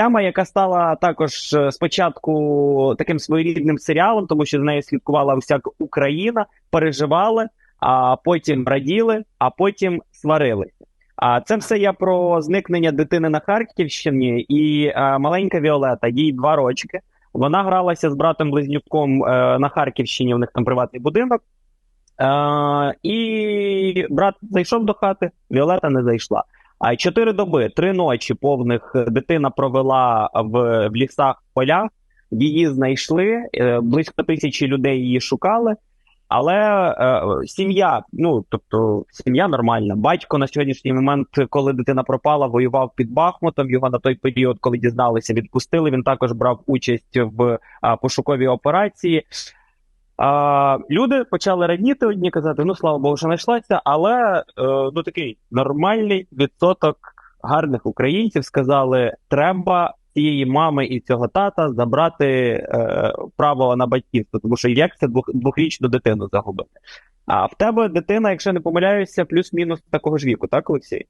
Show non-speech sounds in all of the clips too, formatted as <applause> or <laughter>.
тема, яка стала також е, спочатку таким своєрідним серіалом, тому що з нею слідкувала вся Україна, переживали, а потім раділи, а потім сварилися. А це все я про зникнення дитини на Харківщині і а, маленька Віолета, їй два рочки. Вона гралася з братом близнюком е, на Харківщині. У них там приватний будинок. Е, і брат зайшов до хати, Віолета не зайшла. А чотири доби, три ночі повних дитина провела в, в лісах в полях. Її знайшли. е, Близько тисячі людей її шукали. Але е, сім'я, ну тобто сім'я нормальна. Батько на сьогоднішній момент, коли дитина пропала, воював під Бахмутом. Його на той період, коли дізналися, відпустили. Він також брав участь в а, пошуковій операції. А, люди почали радіти одні казати: ну слава Богу, що знайшлася, але е, ну такий нормальний відсоток гарних українців сказали: треба цієї мами і цього тата забрати е, право на батьківство, тому що як це двох, двохрічну дитину загубити. А в тебе дитина, якщо не помиляюся, плюс-мінус такого ж віку, так, Олексій?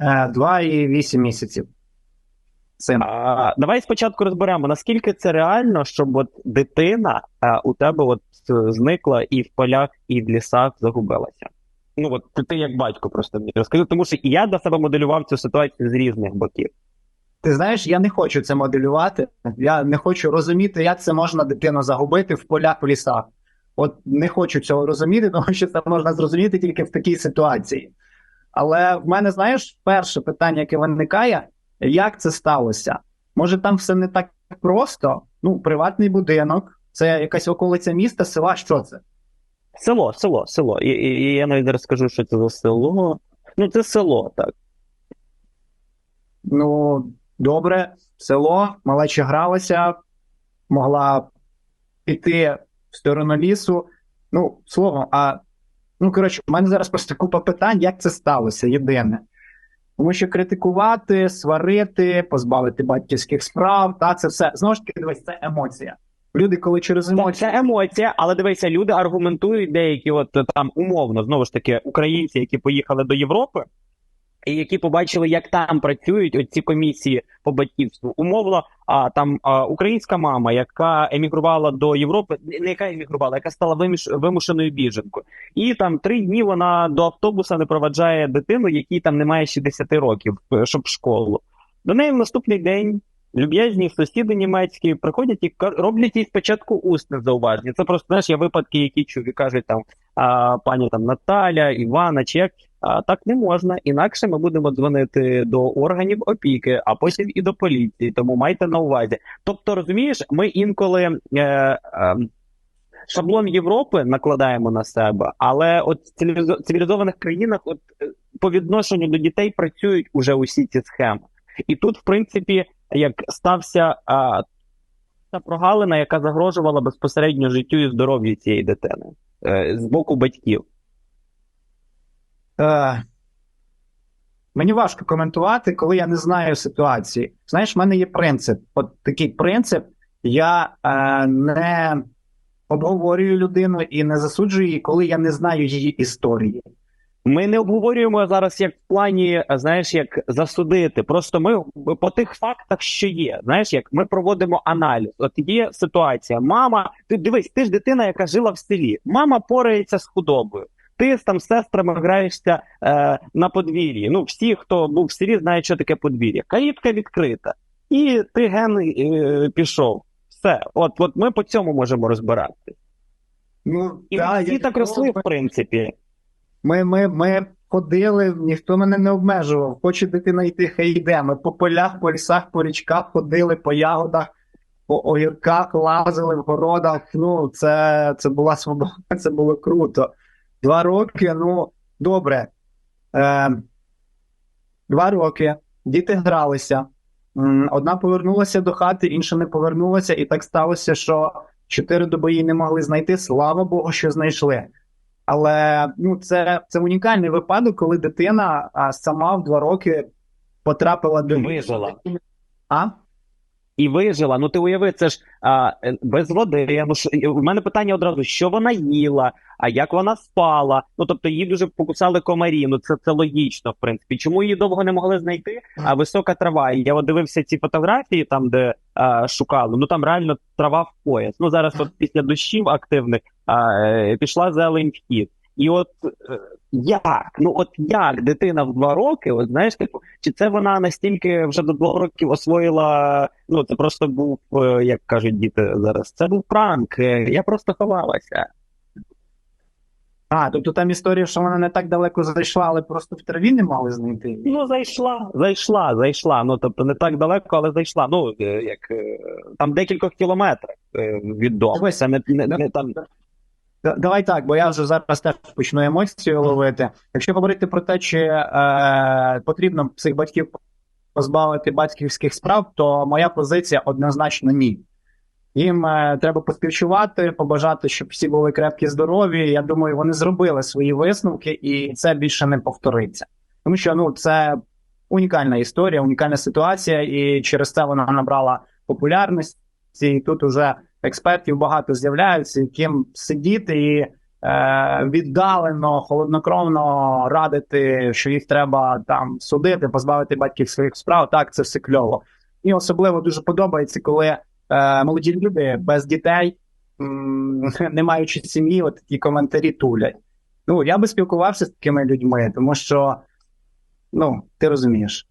Е, Два і вісім місяців. Син. А, давай спочатку розберемо, наскільки це реально, щоб от дитина а, у тебе от е, зникла і в полях, і в лісах загубилася. Ну от ти, ти як батько просто мені розкажи, тому що і я для себе моделював цю ситуацію з різних боків. Ти знаєш, я не хочу це моделювати. Я не хочу розуміти, як це можна дитину загубити в полях в лісах. От не хочу цього розуміти, <laughs> тому що це можна зрозуміти тільки в такій ситуації. Але в мене, знаєш, перше питання, яке виникає, як це сталося? Може, там все не так просто? Ну, приватний будинок, це якась околиця міста, села. Що це? Село, село, село. І, і, і я навіть зараз скажу, що це за село. Ну, це село, так. Ну, добре, село, малеча гралася, могла піти в сторону лісу. Ну, словом, а ну, коротше, у мене зараз просто купа питань, як це сталося, єдине. Тому що критикувати, сварити, позбавити батьківських справ, та це все знову ж таки, дивись, це емоція. Люди, коли через емоції. це емоція, але дивися, люди аргументують деякі, от там умовно, знову ж таки, українці, які поїхали до Європи, які побачили, як там працюють оці комісії по батьківству. Умовно, а там а, українська мама, яка емігрувала до Європи, не яка емігрувала, яка стала виміш, вимушеною біженкою, і там три дні вона до автобуса не проведжає дитину, якій там немає 60 років, е, щоб в школу. До неї в наступний день люб'язні сусіди німецькі приходять і роблять їй спочатку усне зауваження. Це просто знаєш, є випадки, які чув і кажуть там а, пані там Наталя, Івана, чи. А, так не можна, інакше ми будемо дзвонити до органів опіки, а потім і до поліції. Тому майте на увазі. Тобто, розумієш, ми інколи е, е, шаблон Європи накладаємо на себе, але от в цивілізованих країнах, от е, по відношенню до дітей працюють уже усі ці схеми. І тут, в принципі, як стався а, та прогалина, яка загрожувала безпосередньо життю і здоров'ю цієї дитини з боку батьків. Е, мені важко коментувати, коли я не знаю ситуації. Знаєш, в мене є принцип. От такий принцип: я е, не обговорюю людину і не засуджую її, коли я не знаю її історії. Ми не обговорюємо зараз як в плані, знаєш, як засудити. Просто ми по тих фактах, що є. Знаєш, як ми проводимо аналіз. От є ситуація. Мама, ти дивись, ти ж дитина, яка жила в селі. Мама порається з худобою. Ти з там з сестрами граєшся е, на подвір'ї. Ну, всі, хто був в селі, знають, що таке подвір'я. Калітка відкрита, і ти ген е, пішов. Все, от, от ми по цьому можемо розбирати. Ну, І та, всі так росли, в принципі. Ми, ми, ми ходили, ніхто мене не обмежував. Хоче дитина йти, хай йде. Ми по полях, по лісах, по річках ходили, по ягодах, по огірках, лазили в городах. Ну, це, це була свобода, <laughs> це було круто. Два роки, ну, добре. Е, два роки, діти гралися. Одна повернулася до хати, інша не повернулася, і так сталося, що чотири доби її не могли знайти. Слава Богу, що знайшли. Але ну, це, це унікальний випадок, коли дитина а, сама в два роки потрапила до Вижила. А? І вижила. Ну ти уяви, це ж а, е, без води. Ну що у мене питання одразу: що вона їла, а як вона спала? Ну тобто її дуже покусали комарі. Ну це це логічно, в принципі. Чому її довго не могли знайти? А висока трава. І я от дивився ці фотографії, там де а, шукали. Ну там реально трава в пояс. Ну зараз, от після дощів активних, а, е, пішла зелень в хід. І от е, як? Ну от як дитина в два роки, от знаєш, типу, чи це вона настільки вже до двох років освоїла? Ну це просто був, е, як кажуть діти зараз, це був пранк. е, Я просто ховалася. А, тобто там історія, що вона не так далеко зайшла, але просто в траві не мали знайти. Ну, зайшла, зайшла, зайшла. Ну тобто не так далеко, але зайшла. Ну як там декількох кілометрів від дому. Це не, не, не там. Да- Давай так, бо я вже зараз теж почну емоції ловити. Якщо говорити про те, чи е, потрібно цих батьків позбавити батьківських справ, то моя позиція однозначно ні. Їм е, треба поспівчувати, побажати, щоб всі були крепкі, здорові. Я думаю, вони зробили свої висновки, і це більше не повториться. Тому що ну це унікальна історія, унікальна ситуація, і через це вона набрала популярності. І тут уже експертів багато з'являються, яким сидіти і е, віддалено, холоднокровно радити, що їх треба там судити, позбавити батьківських справ. Так, це все кльово. І особливо дуже подобається, коли е, молоді люди без дітей, <laughs> не маючи сім'ї, от такі коментарі тулять. Ну, я би спілкувався з такими людьми, тому що, ну, ти розумієш.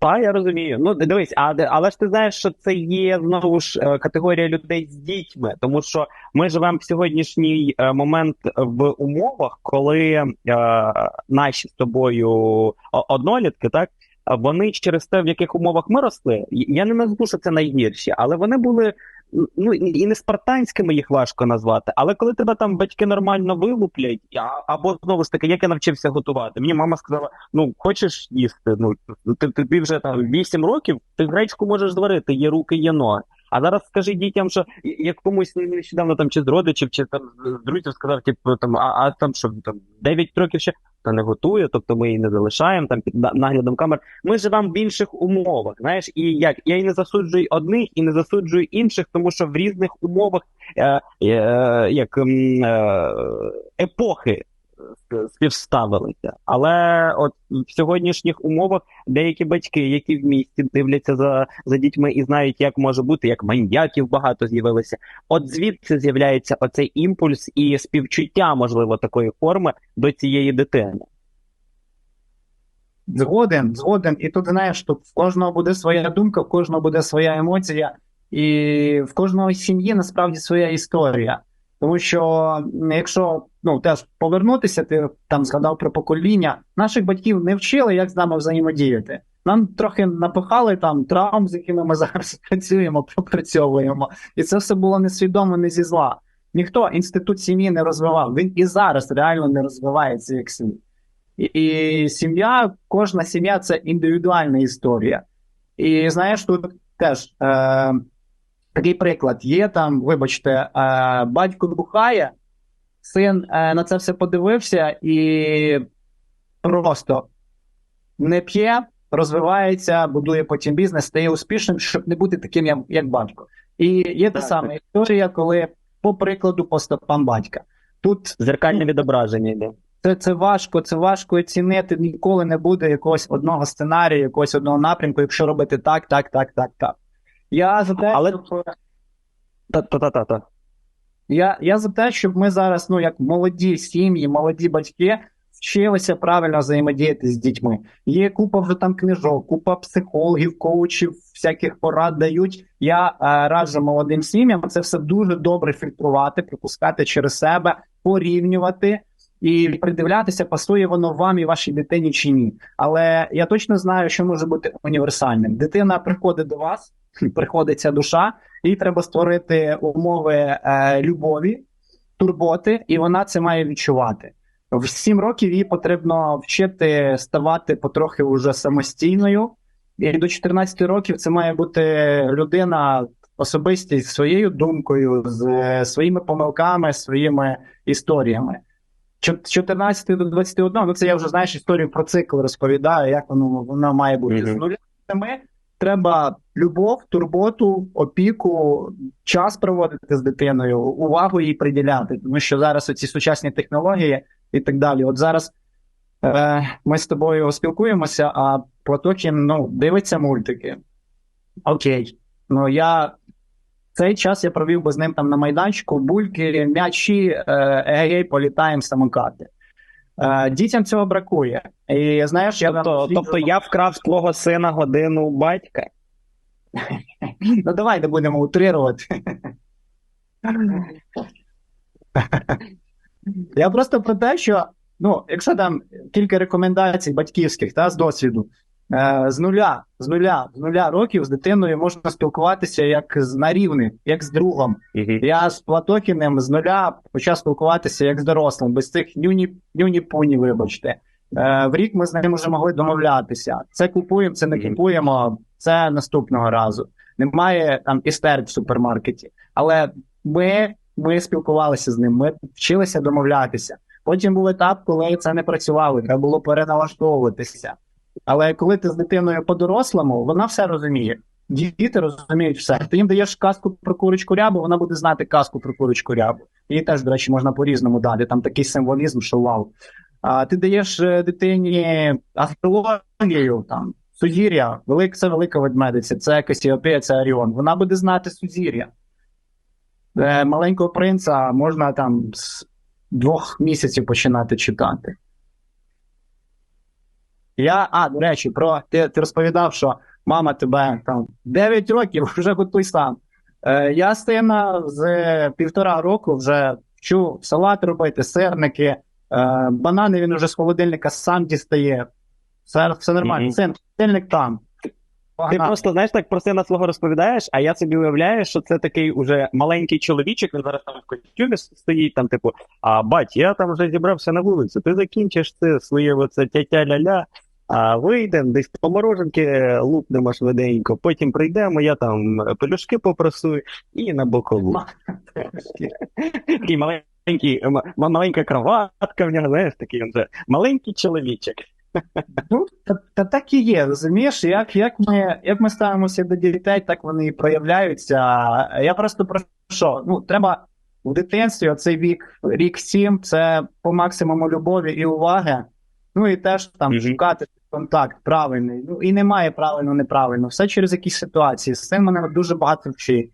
Та, я розумію. Ну, дивись, а, але ж ти знаєш, що це є знову ж е, категорія людей з дітьми, тому що ми живемо в сьогоднішній е, момент в умовах, коли е, наші з тобою однолітки, так, вони через те, в яких умовах ми росли, я не назву, що це найгірші, але вони були. Ну і не спартанськими їх важко назвати, але коли тебе там батьки нормально вилуплять, або знову ж таки, як я навчився готувати, мені мама сказала: ну хочеш їсти? Ну ти тобі вже там 8 років, ти гречку можеш зварити, є руки, є ноги. А зараз скажи дітям, що як комусь нещодавно там чи з родичів, чи там з друзів сказав, типу там, а, а там що там 9 років ще та не готує, тобто ми її не залишаємо там під наглядом камер. Ми живемо в інших умовах. Знаєш, і як я і не засуджую одних, і не засуджую інших, тому що в різних умовах е, е, як е, епохи співставилися. Але от в сьогоднішніх умовах деякі батьки, які в місті дивляться за, за дітьми і знають, як може бути, як маньяків багато з'явилося. От звідси з'являється оцей імпульс і співчуття, можливо, такої форми до цієї дитини. Згоден, згоден. І тут знаєш, тут в кожного буде своя думка, в кожного буде своя емоція, і в кожного сім'ї насправді своя історія. Тому що якщо ну теж повернутися, ти там згадав про покоління, наших батьків не вчили, як з нами взаємодіяти. Нам трохи напихали там травм, з якими ми <laughs> зараз працюємо, пропрацьовуємо. І це все було несвідомо, не зі зла. Ніхто інститут сім'ї не розвивав. Він і зараз реально не розвивається як слід. І, і сім'я, кожна сім'я це індивідуальна історія. І знаєш, тут теж е, такий приклад є там, вибачте, е, батько бухає, син е, на це все подивився і просто не п'є, розвивається, будує потім бізнес, стає успішним, щоб не бути таким, як, як батько. І є та Так, сама історія, коли, по прикладу, по стопам батька. Тут Зеркальне відображення йде. це, це важко, це важко оцінити. Ніколи не буде якогось одного сценарію, якогось одного напрямку, якщо робити так, так, так, так, так. Я за те, Але- щоб, Та-та-та-та. я, я за те, щоб ми зараз, ну як молоді сім'ї, молоді батьки, вчилися правильно взаємодіяти з дітьми. Є купа вже там книжок, купа психологів, коучів, всяких порад дають. Я е, раджу молодим сім'ям це все дуже добре фільтрувати, пропускати через себе, порівнювати. І придивлятися, пасує воно вам і вашій дитині чи ні. Але я точно знаю, що може бути універсальним. Дитина приходить до вас, <laughs> приходить ця душа, їй треба створити умови е, любові, турботи, і вона це має відчувати. В 7 років їй потрібно вчити ставати потрохи вже самостійною. І до 14 років це має бути людина особистість зі своєю думкою, з е, своїми помилками, своїми історіями. Чо- з 14 до 21, ну це я вже знаєш історію про цикл розповідаю, як воно воно має бути. Мгм. З нуля треба любов, турботу, опіку, час проводити з дитиною, увагу їй приділяти. Тому що зараз оці сучасні технології і так далі. От зараз е, ми з тобою спілкуємося, а Платокін ну, дивиться мультики. Окей. Ну я цей час я провів би з ним там на майданчику, бульки, м'ячі, е, егей, політаємо самокати. Е, дітям цього бракує. І знаєш, я Тобто, там- тобто я вкрав з твого сина годину батька. <laughs> Ну давай не будемо утрирувати. Я просто про те, що ну, якщо там кілька рекомендацій батьківських та з досвіду, з нуля, з нуля, з нуля років з дитиною можна спілкуватися як з на рівних, як з другом. Я з Платокіним з нуля почав спілкуватися як з дорослим, без цих нюні, нюні-пуні, вибачте. Е, в рік ми з ним вже могли домовлятися. Це купуємо, це не купуємо, це наступного разу. Немає там істерик в супермаркеті. Але ми, ми спілкувалися з ним, ми вчилися домовлятися. Потім був етап, коли це не працювало, треба було переналаштовуватися. Але коли ти з дитиною по-дорослому, вона все розуміє. Діти розуміють все. Ти їм даєш казку про курочку рябу, вона буде знати казку про курочку рябу. Її теж, до речі, можна по-різному дати. Там такий символізм, що вау. А ти даєш е, дитині астрологію, там сузір'я, велик, це велика ведмедиця, це Касіопея, це Оріон. Вона буде знати сузір'я. Е, маленького принца можна там з двох місяців починати читати. Я, а, до речі, про ти, ти розповідав, що мама тебе там 9 років <laughs> вже готуй сам. Е, я сина з півтора року вже вчу салат робити, сирники, е, банани він уже з холодильника сам дістає. Все, все нормально. Мгм. Син, холодильник там. Ти просто знаєш так про сина свого розповідаєш, а я собі уявляю, що це такий уже маленький чоловічок, він зараз там в костюмі стоїть, там, типу, а бать, я там вже зібрався на вулицю, ти закінчиш це своє оце тя-тя-ля-ля, а вийдемо, десь по мороженки лупнемо швиденько, потім прийдемо, я там пелюшки попросую і на бокову. Такий маленький, маленька кроватка в нього, знаєш, такий він маленький чоловічок. Ну, та, та так і є, розумієш, як, як, ми, як ми ставимося до дітей, так вони і проявляються. Я просто про що? Ну, треба в дитинстві оцей вік, рік сім, це по максимуму любові і уваги. Ну і теж там Мгм. шукати контакт правильний. Ну і немає правильно, неправильно. Все через якісь ситуації. З цим мене дуже багато вчить.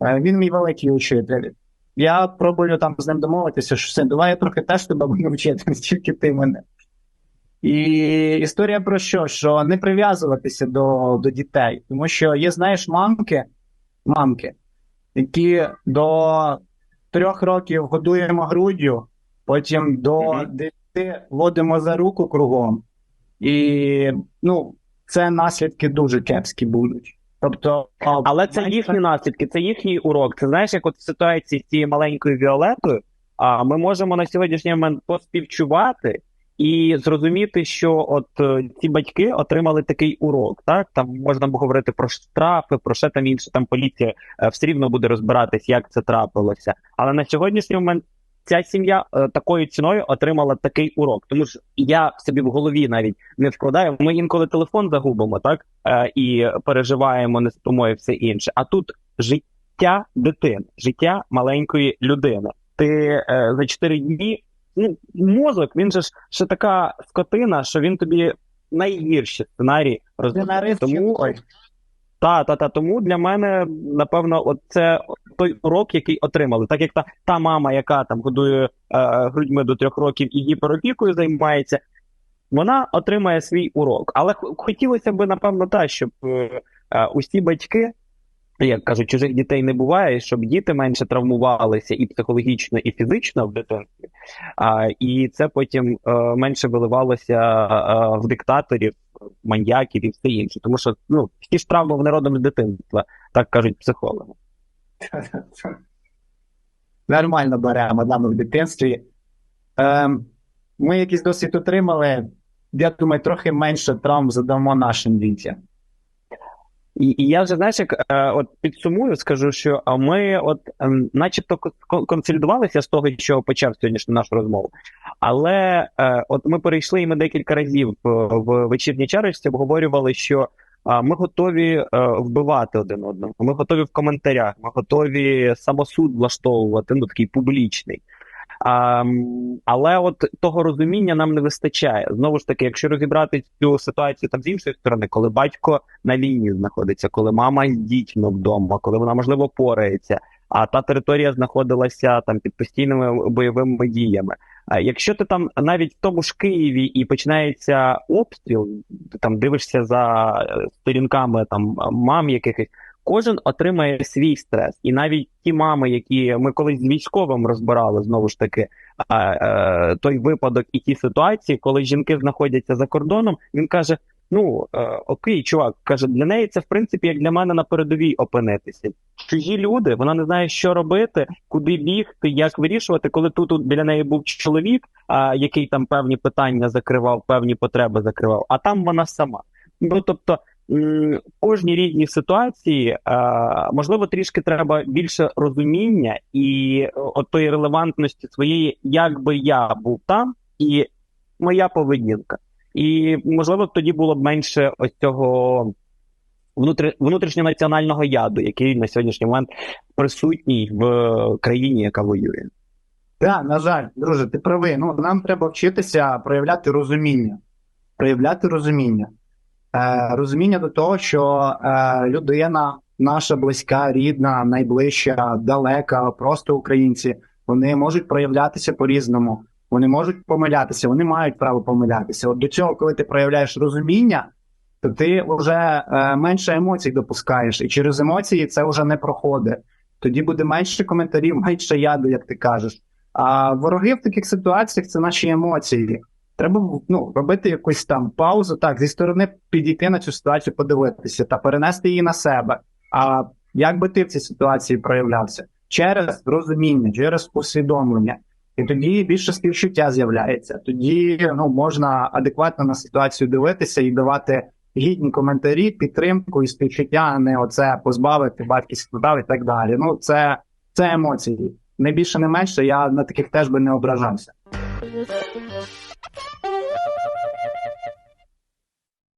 Е, Він мій великий учитель. Я пробую там з ним домовитися, що все, давай я трохи теж тебе буду вчити, <laughs> не тільки ти мене. І історія про що? Що не прив'язуватися до, до дітей. Тому що є, знаєш, мамки, мамки, які до трьох років годуємо груддю, потім до Мгм. дев'яти водимо за руку кругом. І ну, це наслідки дуже кепські будуть. Тобто, Але це їхні наслідки, це їхній урок. Це знаєш, як от в ситуації з цією маленькою Віолетою, а ми можемо на сьогоднішній момент поспівчувати і зрозуміти, що от е, ці батьки отримали такий урок. Так там можна говорити про штрафи, про що там інше. Там поліція е, все рівно буде розбиратись, як це трапилося. Але на сьогоднішній момент. Ця сім'я е, такою ціною отримала такий урок, тому що я собі в голові навіть не вкладаю. Ми інколи телефон загубимо, так е, і переживаємо, не спимо і все інше. А тут життя дитини, життя маленької людини. Ти е, за 4 дні, ну мозок, він же ж ще така скотина, що він тобі найгірші сценарії розвиває. Тому Ой, та, та, та. Тому для мене, напевно, от це той урок, який отримали. Так як та, та мама, яка там годує е, грудьми до трьох років і гіперопікою займається, вона отримає свій урок. Але хотілося б, напевно, так, щоб е, е, усі батьки, як кажуть, чужих дітей не буває, щоб діти менше травмувалися і психологічно, і фізично в дитинстві. А, і це потім е, менше виливалося е, в диктаторів, маньяків і все інше. Тому що ну, всі ж травми вони родом з дитинства, так кажуть психологи. <laughs> Нормально беремо да, в дитинстві. Ем, ми якийсь досвід отримали. Я думаю, трохи менше травм задамо нашим дітям. І, і я вже знаєш, як е, от підсумую, скажу, що ми, от, ем, начебто, кон- консолідувалися з того, що почав сьогоднішню нашу розмову. Але е, от ми перейшли, і ми декілька разів в, в вечірній чарочці обговорювали, що ми готові е, вбивати один одного. Ми готові в коментарях, ми готові самосуд влаштовувати, ну такий публічний. А, але от того розуміння нам не вистачає. Знову ж таки, якщо розібрати цю ситуацію там з іншої сторони, коли батько на війні знаходиться, коли мама дітьми вдома, коли вона можливо порається, а та територія знаходилася там під постійними бойовими діями. Якщо ти там навіть в тому ж Києві і починається обстріл, ти там дивишся за е, сторінками там мам якихось. Кожен отримає свій стрес, і навіть ті мами, які ми колись з військовим розбирали, знову ж таки, е, той випадок і ті ситуації, коли жінки знаходяться за кордоном, він каже: Ну е, окей, чувак, каже, для неї це в принципі як для мене на передовій опинитися. Чужі люди, вона не знає, що робити, куди бігти, як вирішувати, коли тут, тут біля неї був чоловік, а, який там певні питання закривав, певні потреби закривав, а там вона сама. Ну тобто. В кожній різній ситуації можливо трішки треба більше розуміння і е, от тої релевантності своєї, як би я був там, і моя поведінка. І можливо тоді було б менше ось цього внутрішньонаціонального яду, який на сьогоднішній момент присутній в країні, яка воює. Так, на жаль, друже, ти правий. Ну, нам треба вчитися проявляти розуміння. Проявляти розуміння. Е, розуміння до того, що е, людина, наша близька, рідна, найближча, далека, просто українці, вони можуть проявлятися по-різному. Вони можуть помилятися, вони мають право помилятися. От до цього, коли ти проявляєш розуміння, то ти вже е, менше емоцій допускаєш, і через емоції це вже не проходить. Тоді буде менше коментарів, <laughs> менше яду, як ти кажеш. А вороги в таких ситуаціях це наші емоції. Треба ну, робити якусь там паузу, так, зі сторони підійти на цю ситуацію, подивитися та перенести її на себе. А як би ти в цій ситуації проявлявся? Через розуміння, через усвідомлення. І тоді більше співчуття з'являється. Тоді ну, можна адекватно на ситуацію дивитися і давати гідні коментарі, підтримку і співчуття, а не оце позбавити батьківських прав і так далі. Ну, це, це емоції. Не більше, не менше, я на таких теж би не ображався.